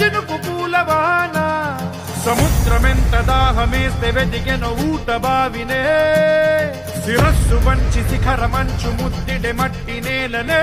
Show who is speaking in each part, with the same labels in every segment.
Speaker 1: చినుకు పూలవాన. సముద్రమెంత దాహమేస్తే వెతికెన ఊట బావినే. శిరస్సు వంచి శిఖర మంచు ముద్దిడె మట్టి నేలనే.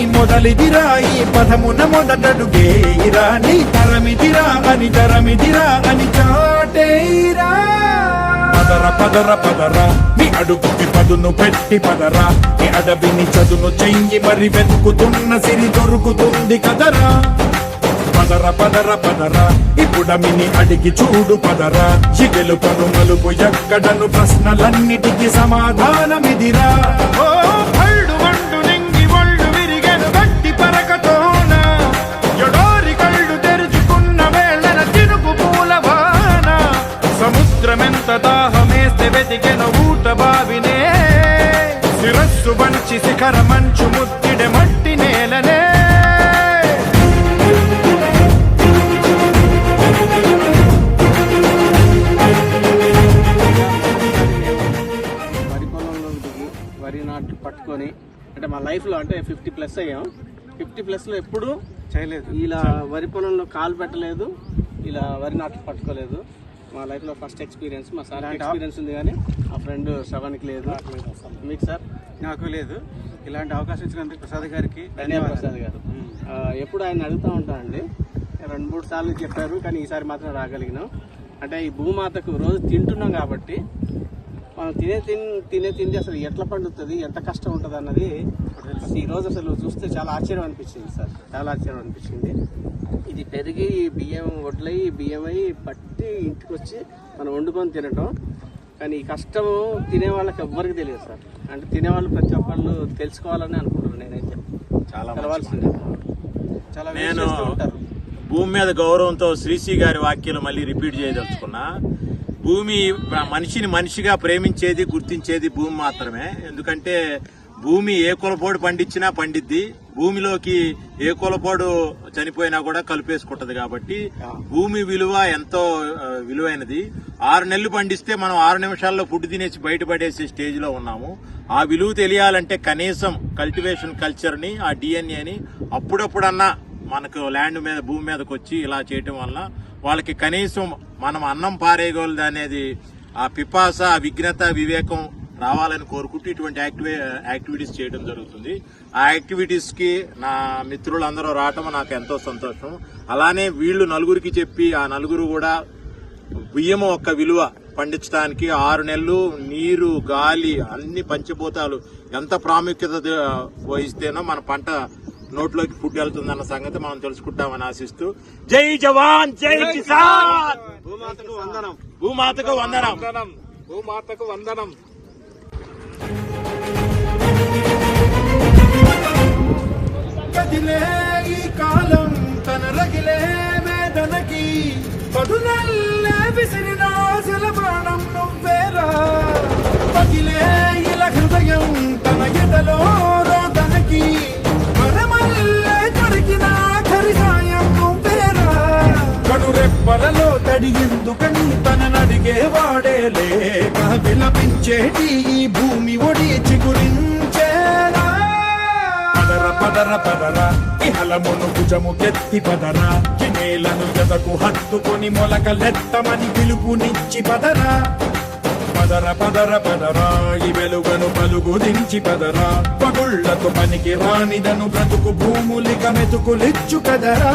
Speaker 1: మొదలిదిరా ఈ పదమున మొదటడుగేయిరా నీ తరమిదిరా అని తరమిదిరా అని చాటేరా పదర పదర పదరా నీ అడుగుకి పదును పెట్టి పదరా. నీ అడవిని చదును చెయ్యి మరి వెతుకుతున్న సిరి దొరుకుతుంది కదరా. పదర పదర పదరా ఇప్పుడమిని అడిగి చూడు పదరా. చిగెలు పను మలుపు ఎక్కడను ప్రశ్నలన్నిటికీ సమాధానమిదిరా. ఓ శిరస్సు వంచి శిఖర మంచు ముత్తిడె మట్టి నేలనే.
Speaker 2: వరి పొలంలో దిగి వరి నాట్లు పట్టుకొని అంటే మా లైఫ్లో అంటే ఫిఫ్టీ ప్లస్ అయ్యాం. ఫిఫ్టీ ప్లస్లో ఎప్పుడు
Speaker 3: చేయలేదు.
Speaker 2: ఇలా వరి పొలంలో కాలు పెట్టలేదు ఇలా వరి నాట్లు పట్టుకోలేదు. మా లైఫ్లో ఫస్ట్ ఎక్స్పీరియన్స్ మా సార్ ఎక్స్పీరియన్స్ ఉంది కానీ మా ఫ్రెండ్ శ్రవణ్కి లేదు. మీకు సార్
Speaker 3: నాకు లేదు. ఇలాంటి అవకాశం ఇచ్చినందుకు ప్రసాద్ గారికి
Speaker 2: ధన్యవాద ప్రసాద్ గారు. ఆ, ఎప్పుడు ఆయన అడుగుతూ ఉంటానండి రెండు మూడు సార్లు చెప్పారు కానీ ఈసారి మాత్రం రాగలిగినాం. అంటే ఈ భూమాతకు రోజు తింటున్నాం కాబట్టి మనం తినే తిన్ తినే తిండి అసలు ఎట్లా పండుతుంది ఎంత కష్టం ఉంటుంది అన్నది అసలు ఈ రోజు అసలు చూస్తే చాలా ఆశ్చర్యం అనిపించింది సార్. చాలా ఆశ్చర్యం అనిపించింది. ఇది పెరిగి బియ్యం వడ్లై బియ్యం అయి పట్టి ఇంటికి వచ్చి మనం వండుకొని తినటం. కానీ ఈ కష్టం తినే వాళ్ళకి ఎవ్వరికి తెలియదు సార్. అంటే తినేవాళ్ళు ప్రతి ఒక్కళ్ళు తెలుసుకోవాలని అనుకుంటున్నాను నేనైతే.
Speaker 4: చాలా
Speaker 2: తెలవాల్సిందే. చాలా
Speaker 4: నేను
Speaker 2: ఉంటారు.
Speaker 4: భూమి మీద గౌరవంతో శ్రీశ్రీ గారి వాక్యాలు మళ్ళీ రిపీట్ చేయదలుచుకున్నా. భూమి మనిషిని మనిషిగా ప్రేమించేది గుర్తించేది భూమి మాత్రమే. ఎందుకంటే భూమి ఏ కులపోడు పండించినా పండిద్ది. భూమిలోకి ఏ కులపోడు చనిపోయినా కూడా కలిపేసుకుంటది కాబట్టి భూమి విలువ ఎంతో విలువైనది. ఆరు నెలలు పండిస్తే మనం ఆరు నిమిషాల్లో ఫుడ్ తినేసి బయటపడేసే స్టేజ్లో ఉన్నాము. ఆ విలువ తెలియాలంటే కనీసం కల్టివేషన్ కల్చర్ని ఆ డిఎన్ఏని అప్పుడప్పుడన్నా మనకు ల్యాండ్ మీద భూమి మీదకి వచ్చి ఇలా చేయటం వల్ల వాళ్ళకి కనీసం మనం అన్నం పారేయగలదు అనేది ఆ పిపాస ఆ విఘ్నత వివేకం రావాలని కోరుకుంటూ ఇటువంటి యాక్టివే యాక్టివిటీస్ చేయడం జరుగుతుంది. ఆ యాక్టివిటీస్కి నా మిత్రులందరూ రావటం నాకు ఎంతో సంతోషం. అలానే వీళ్ళు నలుగురికి చెప్పి ఆ నలుగురు కూడా బియ్యం ఒక్క విలువ పండించడానికి ఆరు నెలలు నీరు గాలి అన్ని పంచభూతాలు ఎంత ప్రాముఖ్యత వహిస్తేనో మన పంట నోట్లోకి ఫుడ్ వెళ్తుందన్న సంగతి మనం తెలుసుకుంటామని ఆశిస్తూ జై జవాన్ జై కిసాన్!
Speaker 2: భూమాతకు వందనం.
Speaker 4: భూమాతకు వందనం.
Speaker 3: వందనం. భూమాతకు వందనం.
Speaker 1: ఈ కాలం తన రగిలే వేదనకి. పదునల్లే విసిరిన బాణం నువ్వేరా. పగిలే ఇలా హృదయం తన ఎదలో కడురెప్పలలో తడిగిందుకని తన నడిగే వాడే లేక విలపించేటి ఈ భూమి ఒడి చిగురించేరా పదర పదర పదర ఇహలమును భుజము కెత్తి పదర జినేలను గదకు హత్తుకొని మొలకలెత్తమని పిలుపునిచ్చి పదర పదర పదర పదరా ఈ వెలుగను పలుగు దించి పదర పగుళ్ళకు పనికి రానిదను బ్రతుకు భూములిక మెతుకులిచ్చు కదరా.